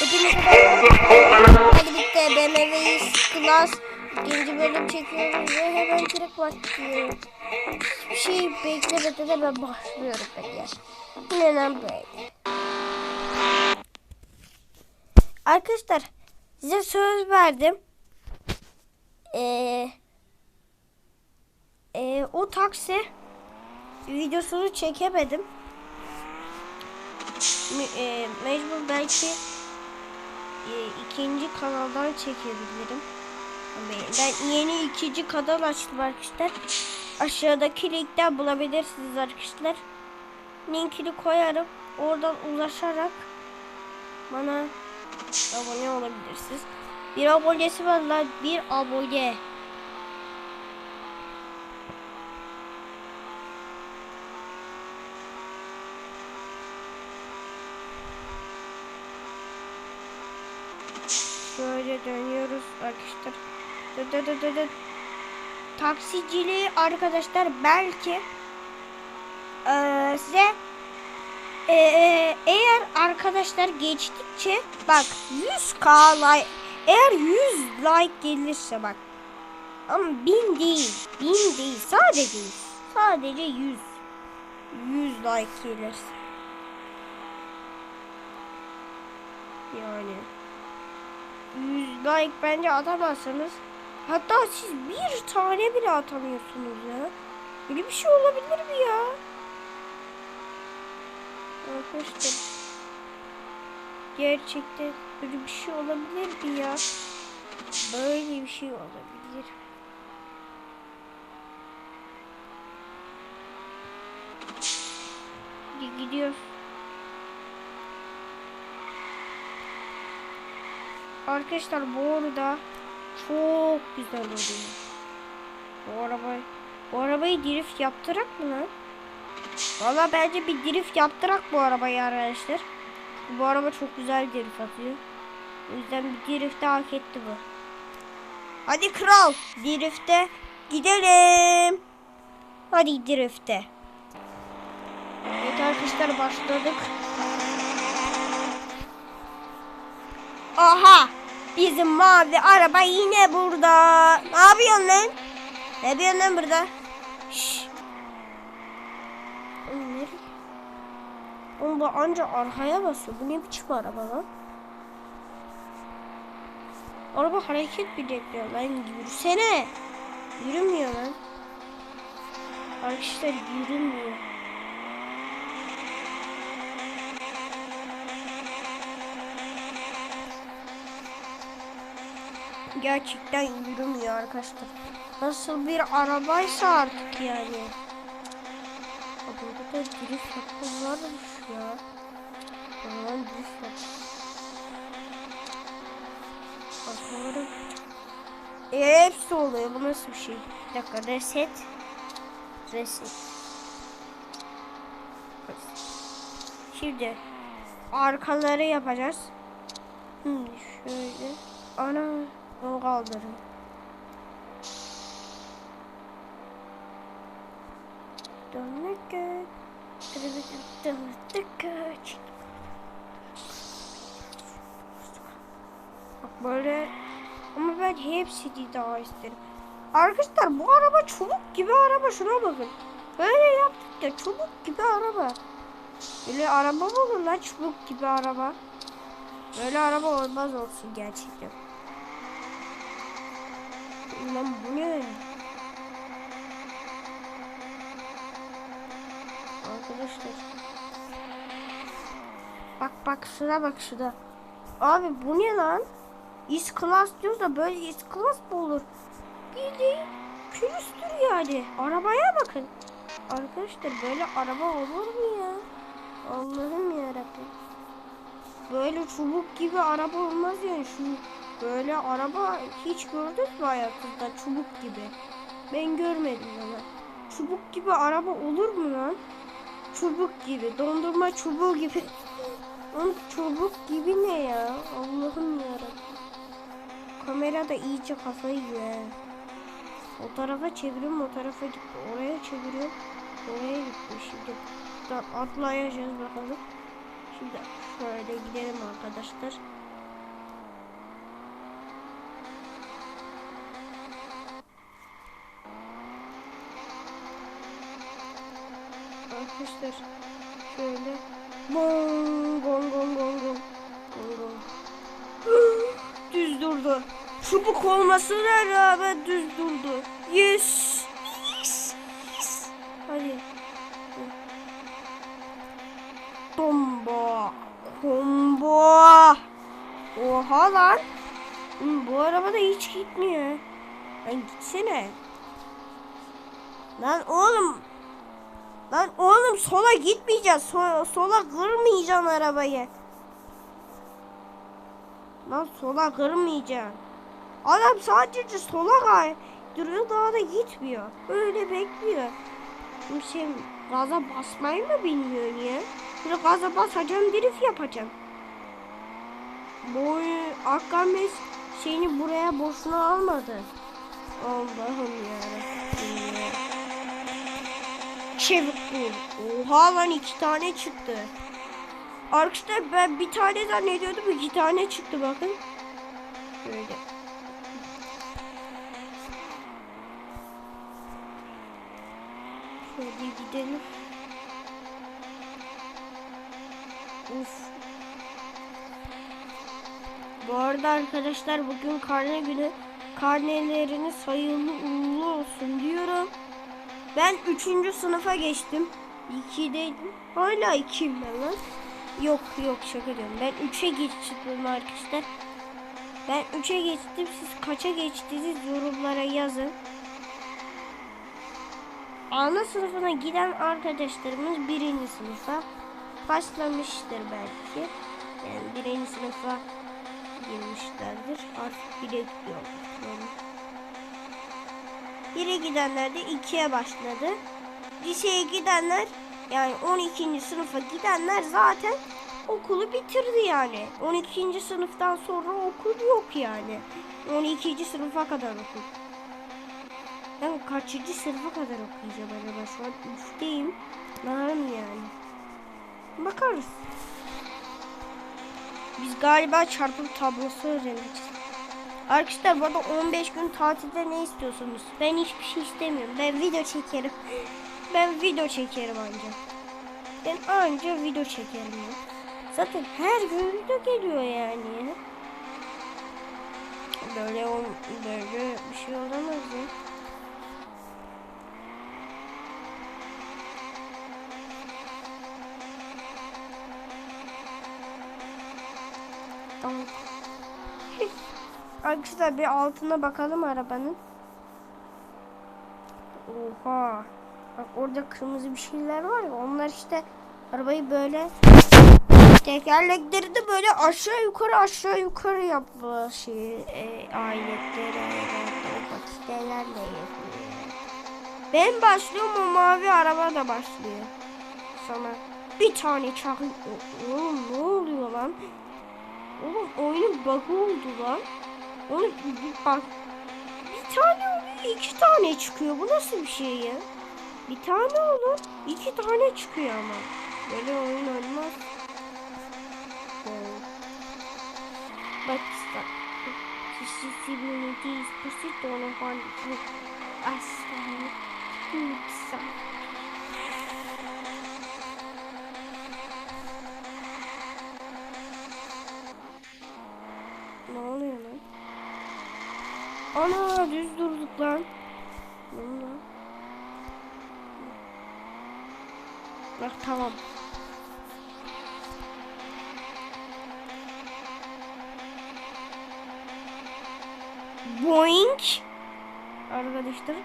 Hepinize Hadi bitti. BMW Class ikinci bölüm çekiyoruz ve hemen direkt başlıyoruz. Hiçbir şey beklemeden hemen başlıyorum peki. Neden böyle? Arkadaşlar size söz verdim. Ee, ee, o taksi videosunu çekemedim. Me- e, mecbur belki e, ikinci kanaldan çekebilirim. Ben yeni ikinci kanal açtım arkadaşlar. Aşağıdaki linkten bulabilirsiniz arkadaşlar. Linkini koyarım. Oradan ulaşarak bana abone olabilirsiniz. Bir abonesi var lan. Bir abone. Şöyle dönüyoruz arkadaşlar. Dı dı dı dı dı. Taksiciliği arkadaşlar belki eee, size eee, eğer arkadaşlar geçtikçe bak 100k like eğer 100 like gelirse bak ama 1000 değil 1000 değil sadece 100 sadece 100 100 like gelirse yani 100 like bence atamazsanız hatta siz bir tane bile atamıyorsunuz ya. Böyle bir şey olabilir mi ya? Arkadaşlar gerçekten böyle bir şey olabilir mi ya? Böyle bir şey olabilir. Gidiyoruz. Arkadaşlar bu arada çok güzel oluyor. Bu arabayı bu arabayı drift yaptırak mı lan? Valla bence bir drift yaptırak bu arabayı arkadaşlar. Bu araba çok güzel drift atıyor. O yüzden bir drift'e hak etti bu. Hadi kral drift'e gidelim. Hadi drift'e. Evet arkadaşlar başladık. Aha! Bizim mavi araba yine burada. Ne yapıyorsun lan? Ne yapıyorsun lan burada? Şşş. Oğlum bu anca arkaya basıyor. Bu ne biçim araba lan? Araba hareket bile etmiyor lan. Yürüsene. Yürümüyor lan. Arkadaşlar yürümüyor. Gerçekten yürümüyor arkadaşlar. Nasıl bir arabaysa artık yani. Burada da drift yapma varmış ya. Aman drift yap. Arkaları. E, hepsi oluyor. Bu nasıl bir şey? Bir dakika reset. Reset. Şimdi arkaları yapacağız. Hmm, şöyle. Ana. Onu kaldırın. Dönmek Dönmek Bak böyle ama ben hepsini daha isterim. Arkadaşlar bu araba çubuk gibi araba şuna bakın. Böyle yaptık ya çubuk gibi araba. Böyle araba mı olur lan çubuk gibi araba? Böyle araba olmaz olsun gerçekten. Lan bu ne? Arkadaşlar. Bak bak şuna bak şuna. Abi bu ne lan? İs class diyoruz da böyle is class mı olur? Bildiğin pürüstür yani. Arabaya bakın. Arkadaşlar böyle araba olur mu ya? Allah'ım yarabbim. Böyle çubuk gibi araba olmaz yani şu Böyle araba hiç gördünüz mü hayatınızda çubuk gibi? Ben görmedim ama. Çubuk gibi araba olur mu lan? Çubuk gibi, dondurma çubuğu gibi. Oğlum çubuk gibi ne ya? Allah'ım yarabbim. Kamera da iyice kafayı yiyor. O tarafa çeviriyorum, o tarafa gitti. Oraya çeviriyorum, oraya gitti. Şimdi atlayacağız bakalım. Şimdi şöyle gidelim arkadaşlar. Arkadaşlar şöyle gong gong gong gong gong düz durdu. Çubuk olmasına rağmen düz durdu. Yes. Yes. yes. Hadi. Bomba. Combo. Oha lan. Hı, Bu araba da hiç gitmiyor. Lan gitsene. Lan oğlum. Lan oğlum sola gitmeyeceğiz. Sola, sola kırmayacaksın arabayı. Lan sola kırmayacaksın. Adam sadece sola kay. Duruyor daha da gitmiyor. Öyle bekliyor. Şimdi sen gaza basmayı mı bilmiyorsun ya? Böyle gaza basacaksın drift yapacaksın. Boy Akkames şeyini buraya boşuna almadı. Allah'ım yarabbim ya. Çevik bu. Oha lan iki tane çıktı. Arkadaşlar ben bir tane zannediyordum iki tane çıktı bakın. Böyle. Şöyle gidelim. Uf. Bu arada arkadaşlar bugün karne günü. Karneleriniz hayırlı uğurlu olsun diyorum. Ben 3. sınıfa geçtim. 2'deydim. Hala 2'yim ben lan. Yok yok şaka diyorum. Ben 3'e geçtim arkadaşlar. Ben 3'e geçtim. Siz kaça geçtiniz yorumlara yazın. Ana sınıfına giden arkadaşlarımız birinci sınıfa başlamıştır belki. Yani birinci sınıfa girmişlerdir. Artık bire gidiyorlar. Yani Bire gidenler de ikiye başladı. Liseye gidenler yani 12. sınıfa gidenler zaten okulu bitirdi yani. 12. sınıftan sonra okul yok yani. 12. sınıfa kadar okul. Ben kaçıncı sınıfa kadar okuyacağım acaba şu an 3'teyim. Ne yapayım yani? Bakarız. Biz galiba çarpım tablosu öğreneceğiz. Arkadaşlar arada 15 gün tatilde ne istiyorsunuz? Ben hiçbir şey istemiyorum. Ben video çekerim. Ben video çekerim ancak. Ben anca video çekerim. Zaten her gün video geliyor yani. Böyle böyle bir şey olamaz ya. Tamam. Arkadaşlar bir altına bakalım arabanın. Oha. Bak orada kırmızı bir şeyler var ya onlar işte arabayı böyle tekerlekleri de böyle aşağı yukarı aşağı yukarı yapma şey e, aletleri pakistelerle yapıyor. Ben başlıyorum o mavi araba da başlıyor. Sana bir tane çakın. Oğlum ne oluyor lan? Oğlum oyunun bug oldu lan. Bir- tane oluyor iki tane çıkıyor. Bu nasıl bir şey ya? Bir tane olur iki tane çıkıyor ama. Böyle oyun olmaz. Bak işte. Accessibility is pursued on a one aslan. Lütfen. Ne oluyor lan? Ana düz durduk lan. Bak tamam. Boing. Arkadaşlar.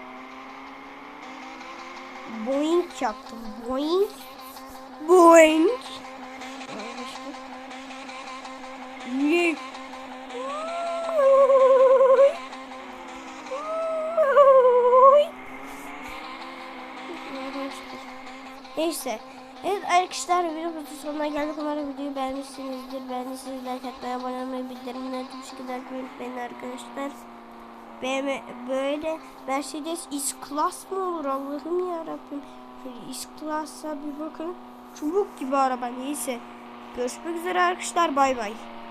Boing yaptım. Boing. Boing. Arkadaşlar. Yek. Neyse. Evet arkadaşlar videomuzun sonuna geldik. Umarım videoyu beğenmişsinizdir. Beğendiyseniz like atmayı, abone olmayı, bildirimleri tuşları açmayı unutmayın arkadaşlar. BM böyle Mercedes is-Class mı olur Allah'ım ya Rabbim. Şöyle is-Class'a bir bakın. Çubuk gibi araba neyse. Görüşmek üzere arkadaşlar. Bay bay.